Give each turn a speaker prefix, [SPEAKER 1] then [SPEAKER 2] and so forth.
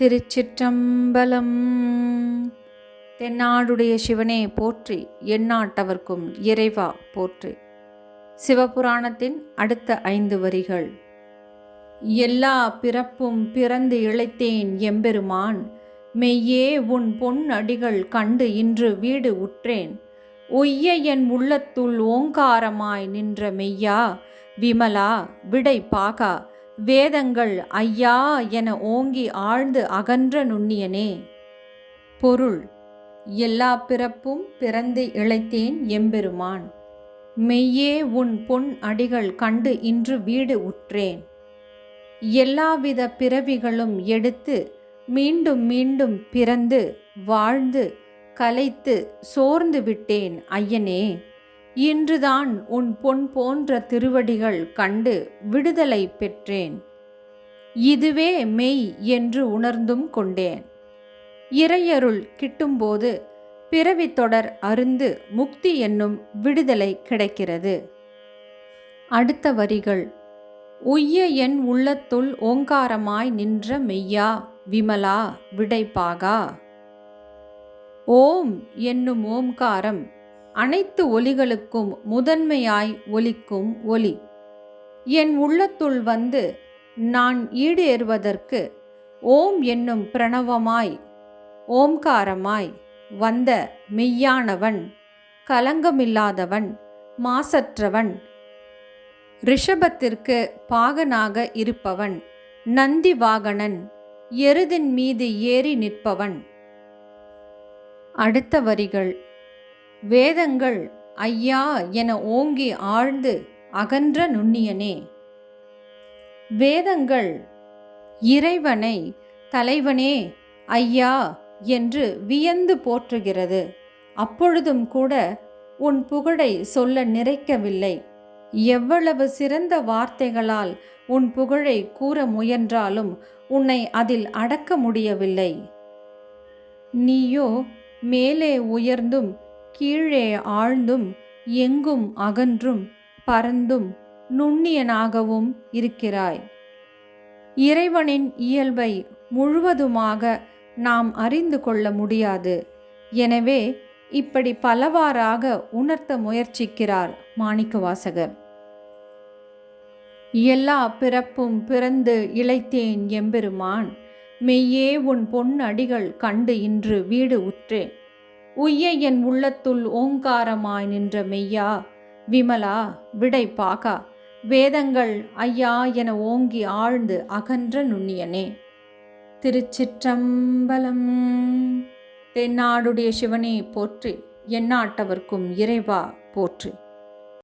[SPEAKER 1] திருச்சிற்றம்பலம். தென்னாடுடைய சிவனே போற்றி எந்நாட்டவர்க்கும் இறைவா போற்றி. சிவபுராணத்தின் அடுத்த ஐந்து வரிகள். எல்லா பிறப்பும் பிறந்து இழைத்தேன் எம்பெருமான். மெய்யே உன் பொன் அடிகள் கண்டு இன்று வீடு உற்றேன். ஒய்ய என் உள்ளத்துள் ஓங்காரமாய் நின்ற மெய்யா விமலா விடை பாகா. வேதங்கள் ஐயா என ஓங்கி ஆழ்ந்து அகன்ற நுண்ணியனே. பொருள் எல்லா பிறப்பும் பிறந்து இழைத்தேன் எம்பெருமான். மெய்யே உன் பொன் அடிகள் கண்டு இன்று வீடு உற்றேன். எல்லாவித பிறவிகளும் எடுத்து மீண்டும் மீண்டும் பிறந்து வாழ்ந்து கலைத்து சோர்ந்து விட்டேன் ஐயனே. இன்றுதான் உன் பொன் போன்ற திருவடிகள் கண்டு விடுதலை பெற்றேன். இதுவே மெய் என்று உணர்ந்தும் கொண்டேன். இறையருள் கிட்டும்போது பிறவி தொடர் அருந்து முக்தி என்னும் விடுதலை கிடைக்கிறது. அடுத்த வரிகள். உய்ய என் உள்ளத்துள் ஓங்காரமாய் நின்ற மெய்யா விமலா விடைப்பாகா? ஓம் என்னும் ஓம்காரம் அனைத்து ஒலிகளுக்கும் முதன்மையாய் ஒலிக்கும் ஒலி. என் உள்ளத்துள் வந்து நான் ஈடேறுவதற்கு ஓம் என்னும் பிரணவமாய் ஓம்காரமாய் வந்த மெய்யானவன் கலங்கமில்லாதவன் மாசற்றவன் ரிஷபத்திற்கு பாகனாக இருப்பவன் நந்தி வாகனன் எருதின் மீது ஏறி நிற்பவன். அடுத்த வரிகள். வேதங்கள் ஐயா என ஓங்கி ஆழ்ந்து அகன்ற நுண்ணியனே. வேதங்கள் இறைவனை தலைவனே ஐயா என்று வியந்து போற்றுகிறது. அப்பொழுதும் கூட உன் புகழை சொல்ல நிறைக்கவில்லை. எவ்வளவு சிறந்த வார்த்தைகளால் உன் புகழை கூற முயன்றாலும் உன்னை அதில் அடக்க முடியவில்லை. நீயோ மேலே உயர்ந்தும் கீழே ஆழ்ந்தும் எங்கும் அகன்றும் பறந்தும் நுண்ணியனாகவும் இருக்கிறாய். இறைவனின் இயல்பை முழுவதுமாக நாம் அறிந்து கொள்ள முடியாது. எனவே இப்படி பலவாறாக உணர்த்த முயற்சிக்கிறார் மாணிக்கவாசகர். எல்லா பிறப்பும் பிறந்து இழைத்தேன் எம்பெருமான் மெய்யே உன் பொன் அடிகள் கண்டு இன்று வீடு உற்றேன். உய்ய என் உள்ளத்துள் ஓங்காரமாய் நின்ற மெய்யா. விமலா விடை பாகா. வேதங்கள் ஐயா என ஓங்கி ஆழ்ந்து அகன்ற நுண்ணியனே. திருச்சிற்றம்பலம் தென்னாடுடைய சிவனே போற்றி எண்ணாட்டவர்க்கும் இறைவா போற்று.